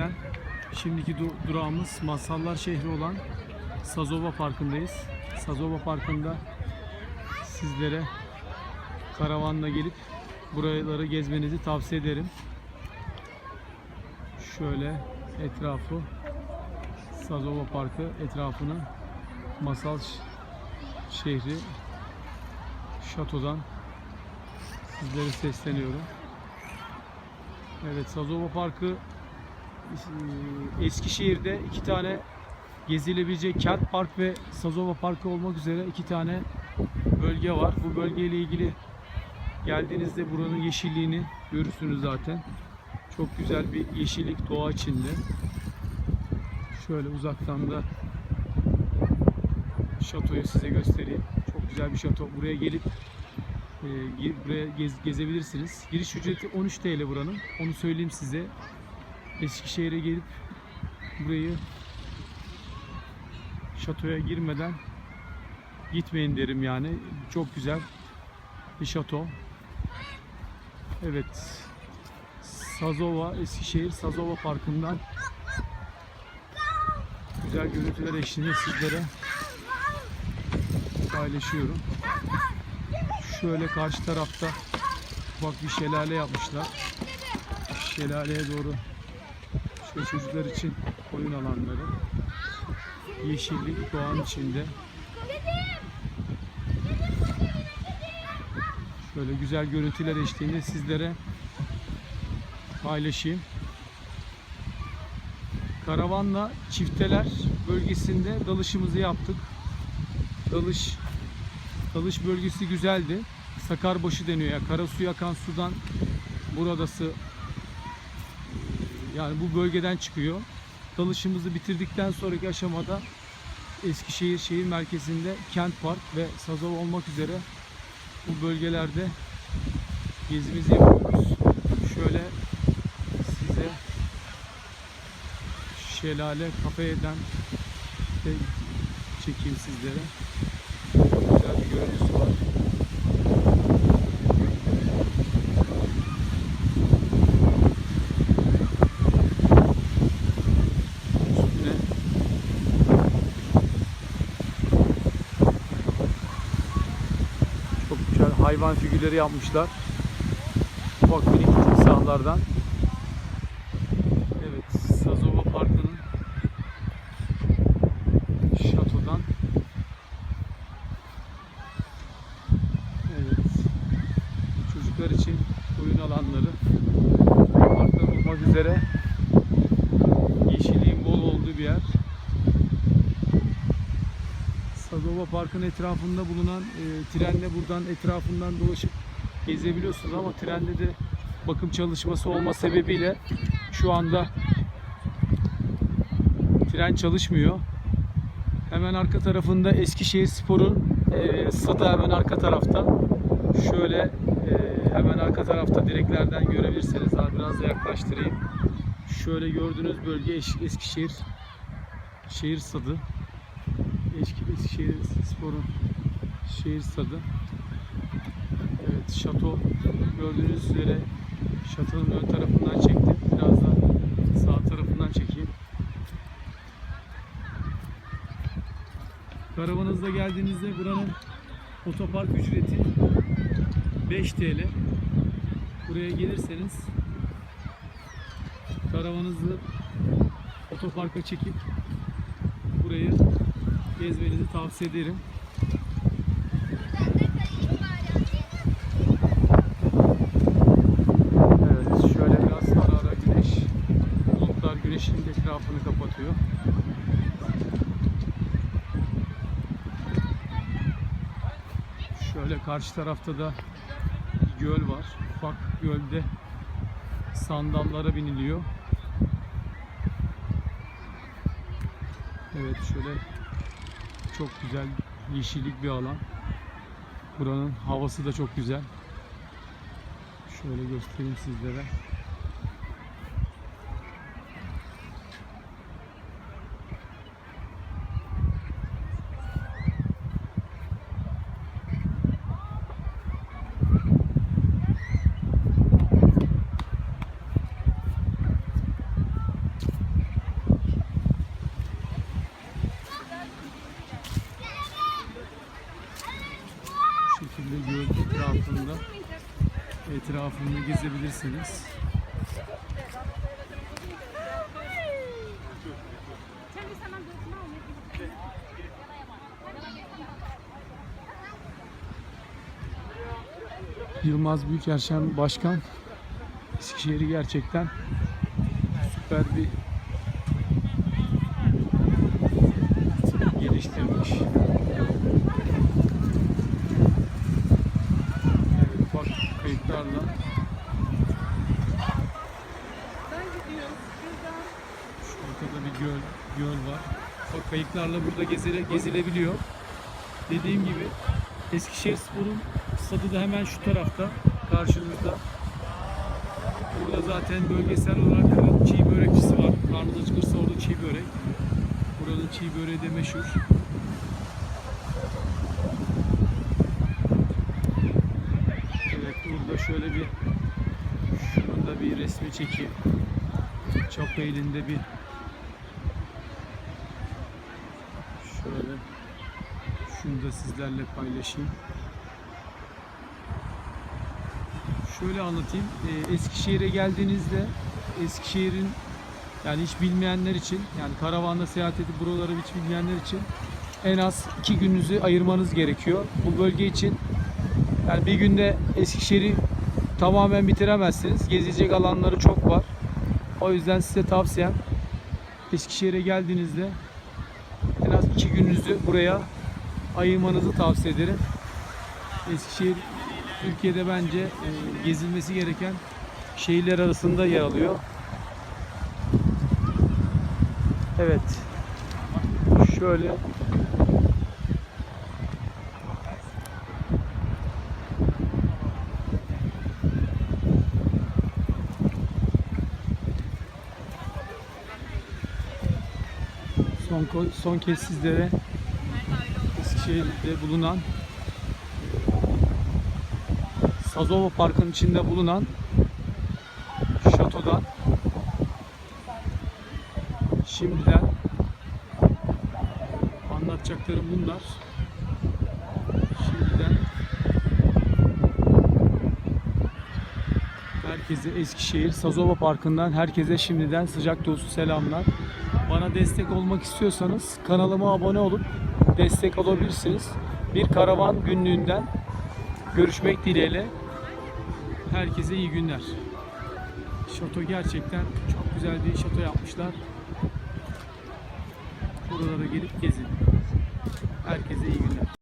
Eskişehir'den şimdiki du- durağımız Masallar şehri olan Sazova Parkı'ndayız. Sazova Parkı'nda sizlere karavanla gelip buraları gezmenizi tavsiye ederim. Şöyle etrafı Sazova Parkı etrafını masal şehri şatodan sizlere sesleniyorum. Evet Sazova Parkı Eskişehir'de iki tane gezilebilecek Kent Park ve Sazova Parkı olmak üzere iki tane bölge var. Bu bölgeyle ilgili geldiğinizde buranın yeşilliğini görürsünüz zaten. Çok güzel bir yeşillik doğa içinde. Şöyle uzaktan da şatoyu size göstereyim. Çok güzel bir şato. Buraya gelip e, buraya gez- gezebilirsiniz. Giriş ücreti 13 TL buranın. Onu söyleyeyim size. Eskişehir'e gelip burayı şatoya girmeden gitmeyin derim yani. Çok güzel bir şato. Evet. Sazova, Eskişehir Sazova Parkı'ndan güzel görüntüler eşliğinde sizlere paylaşıyorum. Şöyle karşı tarafta bak bir şelale yapmışlar. Şelaleye doğru şöyle çocuklar için oyun alanları. Yeşillik doğanın içinde. Şöyle güzel görüntüler eşliğinde sizlere paylaşayım. Karavanla çifteler bölgesinde dalışımızı yaptık. Dalış dalış bölgesi güzeldi. Sakarbaşı deniyor ya. Karasu yakan sudan buradası yani bu bölgeden çıkıyor. Dalışımızı bitirdikten sonraki aşamada Eskişehir şehir merkezinde Kent Park ve Sazova olmak üzere bu bölgelerde gezimizi yapıyoruz. Şöyle size şelale kafeden de çekeyim sizlere. Güzel bir görüntüsü var. Üstüne çok güzel hayvan figürleri yapmışlar. Ufak minik timsahlardan. Evet, Sazova Parkı'nın şatodan Evet. Çocuklar için oyun alanları parkta olmak üzere yeşilliğin bol olduğu bir yer. Sadova Park'ın etrafında bulunan e, trenle buradan etrafından dolaşıp gezebiliyorsunuz ama trende de bakım çalışması olma sebebiyle şu anda tren çalışmıyor. Hemen arka tarafında Eskişehir Spor'un e, stadı hemen arka tarafta. Şöyle e, hemen arka tarafta direklerden görebilirsiniz. Daha biraz da yaklaştırayım. Şöyle gördüğünüz bölge Es- Eskişehir şehir stadı. Eski Eskişehir Spor'un şehir stadı. Evet, şato gördüğünüz üzere şatonun ön tarafından çektim. Biraz da sağ tarafından çekeyim. Karavanınızda geldiğinizde buranın otopark ücreti 5 TL. Buraya gelirseniz karavanınızı otoparka çekip burayı gezmenizi tavsiye ederim. Evet, şöyle biraz ara ara güneş, bulutlar güneşin etrafını kapatıyor. Şöyle karşı tarafta da bir göl var. Ufak gölde sandallara biniliyor. Evet şöyle çok güzel yeşillik bir alan. Buranın havası da çok güzel. Şöyle göstereyim sizlere. tarafında etrafını gezebilirsiniz. Yılmaz Büyükerşen Başkan Eskişehir'i gerçekten süper bir geliştirmiş. Evet, ufak kayıtlarla şu ortada bir göl, göl var. Ufak kayıklarla burada gezile, gezilebiliyor. Dediğim gibi Eskişehir Spor'un stadı da hemen şu tarafta karşınızda. Burada zaten bölgesel olarak Kırım çiğ börekçisi var. Karnınız acıkırsa orada çiğ börek. Buranın çiğ böreği de meşhur. Evet burada şöyle bir şunun da bir resmi çekeyim. Çapa elinde bir şöyle şunu da sizlerle paylaşayım. Şöyle anlatayım. Ee, Eskişehir'e geldiğinizde Eskişehir'in yani hiç bilmeyenler için yani karavanla seyahat edip buraları hiç bilmeyenler için en az iki gününüzü ayırmanız gerekiyor. Bu bölge için yani bir günde Eskişehir'i tamamen bitiremezsiniz. Gezilecek alanları çok var. O yüzden size tavsiyem Eskişehir'e geldiğinizde en az iki gününüzü buraya ayırmanızı tavsiye ederim. Eskişehir Türkiye'de bence e, gezilmesi gereken şehirler arasında yer alıyor. Evet. Şöyle son son kez sizlere Eskişehir'de bulunan Sazova Park'ın içinde bulunan şatodan şimdiden anlatacaklarım bunlar. Şimdiden herkese Eskişehir Sazova Parkı'ndan herkese şimdiden sıcak dolusu selamlar. Bana destek olmak istiyorsanız kanalıma abone olup destek olabilirsiniz. Bir karavan günlüğünden görüşmek dileğiyle. Herkese iyi günler. Şato gerçekten çok güzel bir şato yapmışlar. Buralara gelip gezin. Herkese iyi günler.